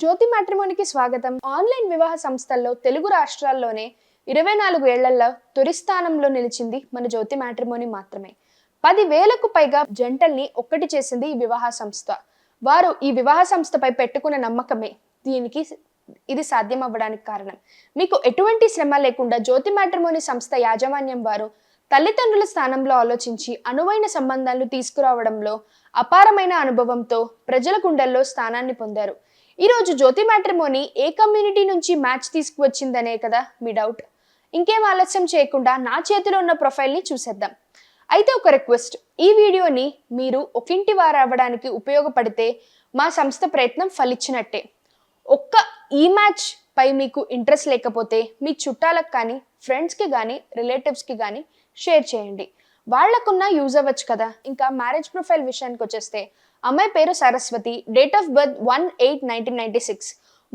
జ్యోతి మ్యాట్రిమోనికి స్వాగతం. ఆన్లైన్ వివాహ సంస్థల్లో తెలుగు రాష్ట్రాల్లోనే ఇరవై నాలుగు ఏళ్ళలో తొలి స్థానంలో నిలిచింది మన జ్యోతి మ్యాట్రిమోని మాత్రమే. పది వేలకు పైగా జంటల్ని ఒక్కటి చేసింది ఈ వివాహ సంస్థ. వారు ఈ వివాహ సంస్థపై పెట్టుకున్న నమ్మకమే దీనికి ఇది సాధ్యం అవ్వడానికి కారణం. మీకు ఎటువంటి శ్రమ లేకుండా జ్యోతి మ్యాట్రిమోని సంస్థ యాజమాన్యం వారు తల్లిదండ్రుల స్థానంలో ఆలోచించి అనువైన సంబంధాలు తీసుకురావడంలో అపారమైన అనుభవంతో ప్రజల గుండెల్లో స్థానాన్ని పొందారు. ఈరోజు జ్యోతి మ్యాట్రిమోని ఏ కమ్యూనిటీ నుంచి మ్యాచ్ తీసుకువచ్చిందనే కదా మీ డౌట్. ఇంకేం ఆలస్యం చేయకుండా నా చేతిలో ఉన్న ప్రొఫైల్ని చూసేద్దాం. అయితే ఒక రిక్వెస్ట్ ఈ వీడియోని మీరు ఒకింటి వారు అవ్వడానికి ఉపయోగపడితే మా సంస్థ ప్రయత్నం ఫలిచ్చినట్టే ఒక్క ఈ మ్యాచ్ పై మీకు ఇంట్రెస్ట్ లేకపోతే మీ చుట్టాలకు కానీ ఫ్రెండ్స్కి కానీ రిలేటివ్స్కి కానీ షేర్ చేయండి. వాళ్ళకున్న యూజ్ అవ్వచ్చు కదా. ఇంకా మ్యారేజ్ ప్రొఫైల్ విషయానికి వచ్చేస్తే అమ్మాయి పేరు Saraswathi date of birth one eight nineteen ninety six.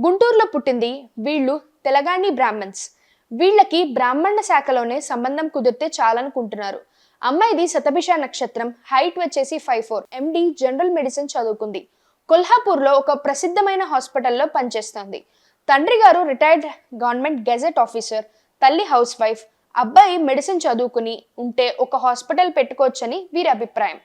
గుంటూరులో పుట్టింది వీళ్ళు తెలంగాణి బ్రాహ్మణ్స్. వీళ్ళకి బ్రాహ్మణ శాఖలోనే సంబంధం కుదిరితే చాలనుకుంటున్నారు. అమ్మాయిది శతభిష నక్షత్రం హైట్ వచ్చేసి five four MD general medicine చదువుకుంది. కొల్హాపూర్లో ఒక ప్రసిద్ధమైన హాస్పిటల్లో పనిచేస్తుంది. తండ్రి గారు రిటైర్డ్ గవర్నమెంట్ గెజెట్ ఆఫీసర్ తల్లి హౌస్ వైఫ్ అబ్బాయి మెడిసిన్ చదువుకుని ఉంటే ఒక హాస్పిటల్ పెట్టుకోవచ్చని వీరి అభిప్రాయం.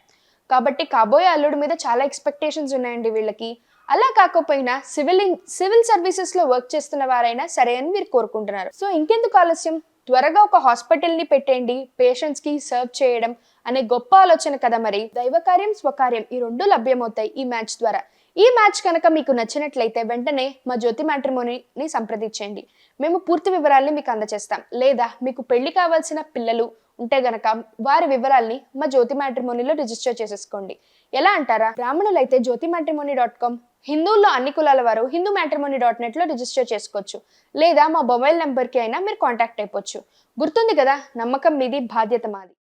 కాబట్టి కాబోయే అల్లుడి మీద చాలా ఎక్స్పెక్టేషన్స్ ఉన్నాయండి వీళ్ళకి. అలా కాకపోయినా సివిల్ సివిల్ సర్వీసెస్లో వర్క్ చేస్తున్న వారైనా సరే అని వీరు కోరుకుంటున్నారు. సో ఇంకెందుకు ఆలస్యం? త్వరగా ఒక హాస్పిటల్ని పెట్టేయండి పేషెంట్స్కి సర్వ్ చేయడం అనే గొప్ప ఆలోచన కదా మరి. దైవకార్యం స్వకార్యం ఈ రెండు లభ్యమవుతాయి ఈ మ్యాచ్ ద్వారా. ఈ మ్యాచ్ కనుక మీకు నచ్చినట్లయితే వెంటనే మా జ్యోతి మ్యాట్రిమోనీని సంప్రదించండి. మేము పూర్తి వివరాల్ని మీకు అందజేస్తాం లేదా మీకు పెళ్ళి కావాల్సిన పిల్లలు ఉంటే గనక వారి వివరాల్ని మా జ్యోతి మ్యాట్రిమోనీలో రిజిస్టర్ చేసేసుకోండి. ఎలా అంటారా? బ్రాహ్మణులైతే జ్యోతి మ్యాట్రిమోనీ డాట్ కామ్ హిందువుల్లో అన్ని కులాల వారు హిందూ మ్యాట్రిమోనీ డాట్ నెట్లో రిజిస్టర్ చేసుకోవచ్చు. లేదా మా మొబైల్ నెంబర్కి అయినా మీరు కాంటాక్ట్ అయిపోవచ్చు. గుర్తుంది కదా నమ్మకం మీది బాధ్యత మాది.